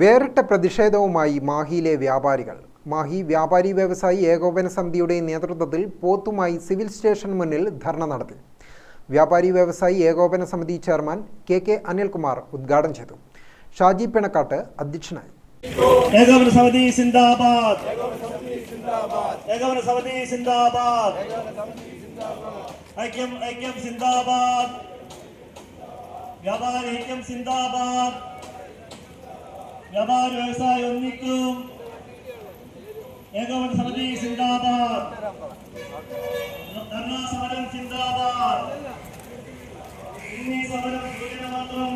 വേറിട്ട പ്രതിഷേധവുമായി മാഹിയിലെ വ്യാപാരികൾ. മാഹി വ്യാപാരി വ്യവസായി ഏകോപന സമിതിയുടെ നേതൃത്വത്തിൽ പോത്തുമായി സിവിൽ സ്റ്റേഷൻ മുന്നിൽ ധർണ നടത്തി. വ്യാപാരി വ്യവസായി ഏകോപന സമിതി ചെയർമാൻ കെ കെ അനിൽകുമാർ ഉദ്ഘാടനം ചെയ്തു. ഷാജി പിണക്കാട്ട് അധ്യക്ഷനായി. ഏകോപന സമിതി സിന്ദാബാദ്. ഏകോപന സമിതി സിന്ദാബാദ്. ഐക്യം ഐക്യം സിന്ദാബാദ്. വ്യാപാരി ഐക്യം സിന്ദാബാദ്. വ്യാപാരി വ്യവസായ ഒന്നിക്കും. ഏകോപന സമിതി സിന്ദാബാദ് ധർണാ സമരം സിന്ദാബാദ് ഇന്നീ സമരം സൂചന മാത്രം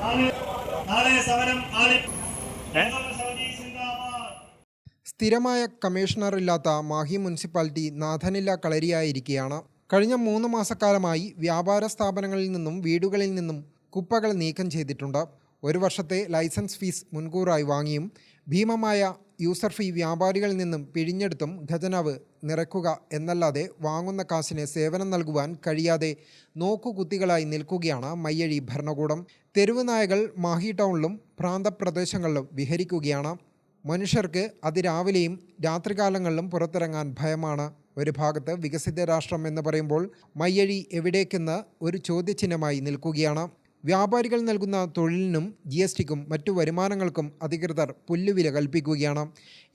നാളെ നാളെ സമരം സമിതി സിന്ദാബാദ് സ്ഥിരമായ കമ്മീഷണർ ഇല്ലാത്ത മാഹി മുനിസിപ്പാലിറ്റി നാഥനില്ല കളരിയായിരിക്കുകയാണ്. കഴിഞ്ഞ മൂന്ന് മാസക്കാലമായി വ്യാപാര സ്ഥാപനങ്ങളിൽ നിന്നും വീടുകളിൽ നിന്നും കുപ്പകൾ നീക്കം ചെയ്തിട്ടുണ്ട്. ഒരു വർഷത്തെ ലൈസൻസ് ഫീസ് മുൻകൂറായി വാങ്ങിയും ഭീമമായ യൂസർ ഫീ വ്യാപാരികളിൽ നിന്നും പിഴിഞ്ഞെടുത്തും ഖജനാവ് നിറയ്ക്കുക എന്നല്ലാതെ വാങ്ങുന്ന കാശിന് സേവനം നൽകുവാൻ കഴിയാതെ നോക്കുകുത്തികളായി നിൽക്കുകയാണ് മയ്യഴി ഭരണകൂടം. തെരുവ് നായകൾ മാഹി ടൗണിലും പ്രാന്തപ്രദേശങ്ങളിലും വിഹരിക്കുകയാണ്. മനുഷ്യർക്ക് അതിരാവിലെയും രാത്രികാലങ്ങളിലും പുറത്തിറങ്ങാൻ ഭയമാണ്. ഒരു ഭാഗത്ത് വികസിത രാഷ്ട്രം എന്ന് പറയുമ്പോൾ മയ്യഴി എവിടേക്കെന്ന് ഒരു ചോദ്യചിഹ്നമായി നിൽക്കുകയാണ്. വ്യാപാരികൾ നൽകുന്ന തൊഴിലിനും ജി എസ് ടിക്കും മറ്റു വരുമാനങ്ങൾക്കും അധികൃതർ പുല്ലുവില കൽപ്പിക്കുകയാണ്.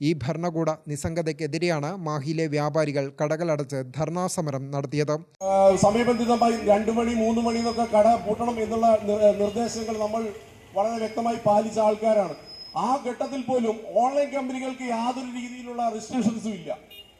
ഈ ഭരണകൂട നിസ്സംഗതയ്ക്കെതിരെയാണ് മാഹിയിലെ വ്യാപാരികൾ കടകളടച്ച് ധർണാസമരം നടത്തിയത്. സമയബന്ധിതമായി രണ്ടു മണി മൂന്ന് മണി എന്നൊക്കെ കട പൂട്ടണം എന്നുള്ള നിർദ്ദേശങ്ങൾ നമ്മൾ വളരെ വ്യക്തമായി പാലിച്ച ആൾക്കാരാണ്. ആ ഘട്ടത്തിൽ പോലും ഓൺലൈൻ കമ്പനികൾക്ക് യാതൊരു രീതിയിലുള്ള റെസ്ട്രിക്ഷൻസും ഇല്ല.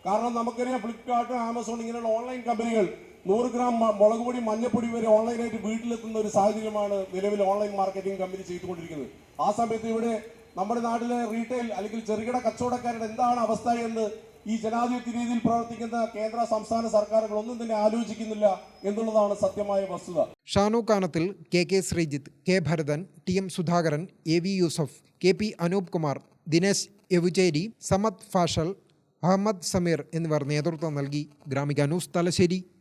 കാരണം നമുക്കറിയാം ഫ്ലിപ്കാർട്ട് ആമസോൺ ഇങ്ങനെയുള്ള ഓൺലൈൻ കമ്പനികൾ നൂറ് ഗ്രാം മുളക് പൊടി മഞ്ഞപ്പൊടി വരെ ഓൺലൈനായിട്ട് വീട്ടിലെത്തുന്ന ഒരു സാഹചര്യമാണ് നിലവിൽ ഓൺലൈൻ മാർക്കറ്റിംഗ് കമ്പനി ചെയ്തുകൊണ്ടിരിക്കുന്നത്. ആ സമയത്ത് ഇവിടെ നമ്മുടെ നാട്ടിലെ റീറ്റെയിൽ അല്ലെങ്കിൽ ചെറുകിട കച്ചവടക്കാരുടെ എന്താണ് അവസ്ഥ എന്ന് ഈ ജനാധിപത്യ രീതിയിൽ പ്രവർത്തിക്കുന്ന കേന്ദ്ര സംസ്ഥാന സർക്കാരുകൾ ഒന്നും തന്നെ ആലോചിക്കുന്നില്ല എന്നുള്ളതാണ് സത്യമായ വസ്തുത. Shanu Kanathil K K Sreejith K Bharathan T M Sudhakaran A V Yusuf K P Anoop Kumar Dinesh Yavucheri Samath Fazal Ahmed Sameer എന്നിവർ നേതൃത്വം നൽകി. ഗ്രാമിക ന്യൂസ് തലശ്ശേരി.